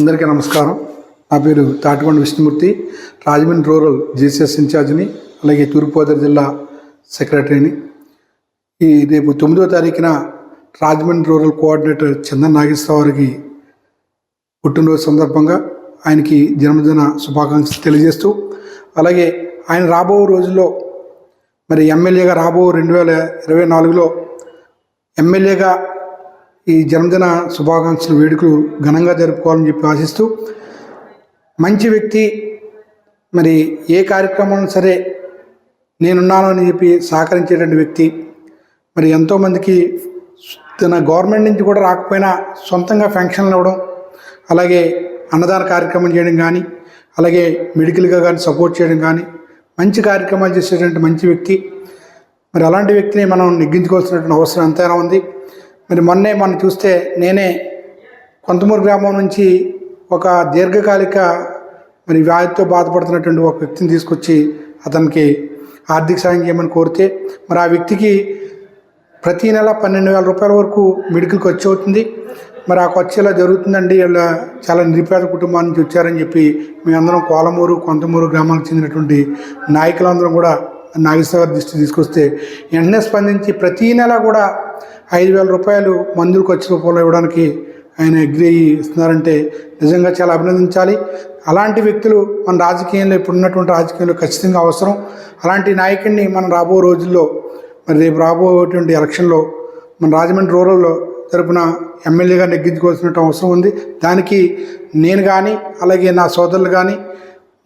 అందరికీ నమస్కారం. నా పేరు తాటికొండ విష్ణుమూర్తి. రాజమండ్రి రూరల్ జీసీఎస్ ఇన్ఛార్జిని అలాగే తూర్పుగోదావరి జిల్లా సెక్రటరీని. ఈ రేపు తొమ్మిదో తారీఖున రాజమండ్రి రూరల్ కోఆర్డినేటర్ చందన్ నాగేశ్వరరావు గారికి పుట్టినరోజు సందర్భంగా ఆయనకి జన్మదిన శుభాకాంక్షలు తెలియజేస్తూ అలాగే ఆయన రాబో రోజుల్లో మరి ఎమ్మెల్యేగా రాబో రెండు వేల ఇరవై నాలుగులో ఎమ్మెల్యేగా ఈ జన్మదిన శుభాకాంక్షలు వేడుకలు ఘనంగా జరుపుకోవాలని చెప్పి ఆశిస్తూ మంచి వ్యక్తి మరి ఏ కార్యక్రమం సరే నేనున్నాను అని చెప్పి సహకరించేటువంటి వ్యక్తి మరి ఎంతోమందికి తన గవర్నమెంట్ నుంచి కూడా రాకపోయినా సొంతంగా ఫంక్షన్లు ఇవ్వడం అలాగే అన్నదాన కార్యక్రమం చేయడం కానీ అలాగే మెడికల్గా కానీ సపోర్ట్ చేయడం కానీ మంచి కార్యక్రమాలు చేసేటువంటి మంచి వ్యక్తి. మరి అలాంటి వ్యక్తిని మనం నెగ్గించుకోవాల్సినటువంటి అవసరం ఎంతైనా ఉంది. మరి మొన్నే మనం చూస్తే నేనే కొంతమూరు గ్రామం నుంచి ఒక దీర్ఘకాలిక మరి వ్యాధితో బాధపడుతున్నటువంటి ఒక వ్యక్తిని తీసుకొచ్చి అతనికి ఆర్థిక సాయం చేయమని కోరితే మరి ఆ వ్యక్తికి ప్రతి నెల పన్నెండు వేల రూపాయల వరకు మెడికల్ ఖర్చు అవుతుంది. మరి ఆ ఖర్చు ఇలా జరుగుతుందండి? ఇలా చాలా నిరుపేద కుటుంబం నుంచి వచ్చారని చెప్పి మేమందరం కోలమూరు కొంతమూరు గ్రామాలకు చెందినటువంటి నాయకులందరం కూడా నాగేశ్వర దృష్టి తీసుకొస్తే వెంటనే స్పందించి ప్రతి నెల కూడా ఐదు వేల రూపాయలు మందులు ఖర్చు రూపంలో ఇవ్వడానికి ఆయన అగ్రి అయ్యి ఇస్తున్నారంటే నిజంగా చాలా అభినందించాలి. అలాంటి వ్యక్తులు మన రాజకీయంలో ఇప్పుడు ఉన్నటువంటి రాజకీయంలో ఖచ్చితంగా అవసరం. అలాంటి నాయకుడిని మనం రాబో రోజుల్లో మరి రేపు రాబోయేటువంటి ఎలక్షన్లో మన రాజమండ్రి రూరల్లో తరపున ఎమ్మెల్యేగా నెగ్గించుకోవాల్సిన అవసరం ఉంది. దానికి నేను కానీ అలాగే నా సోదరులు కానీ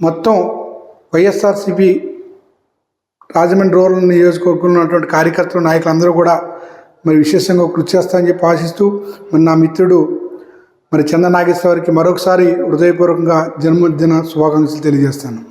మొత్తం వైఎస్ఆర్సిపి రాజమండ్రి రూరల్ నియోజకవర్గంలో ఉన్నటువంటి కార్యకర్తలు నాయకులందరూ కూడా మరి విశేషంగా కృషి చేస్తానని చెప్పి ఆశిస్తూ మరి నా మిత్రుడు మరి చందనాగేశ్వరికి మరొకసారి హృదయపూర్వకంగా జన్మదిన శుభాకాంక్షలు తెలియజేస్తాను.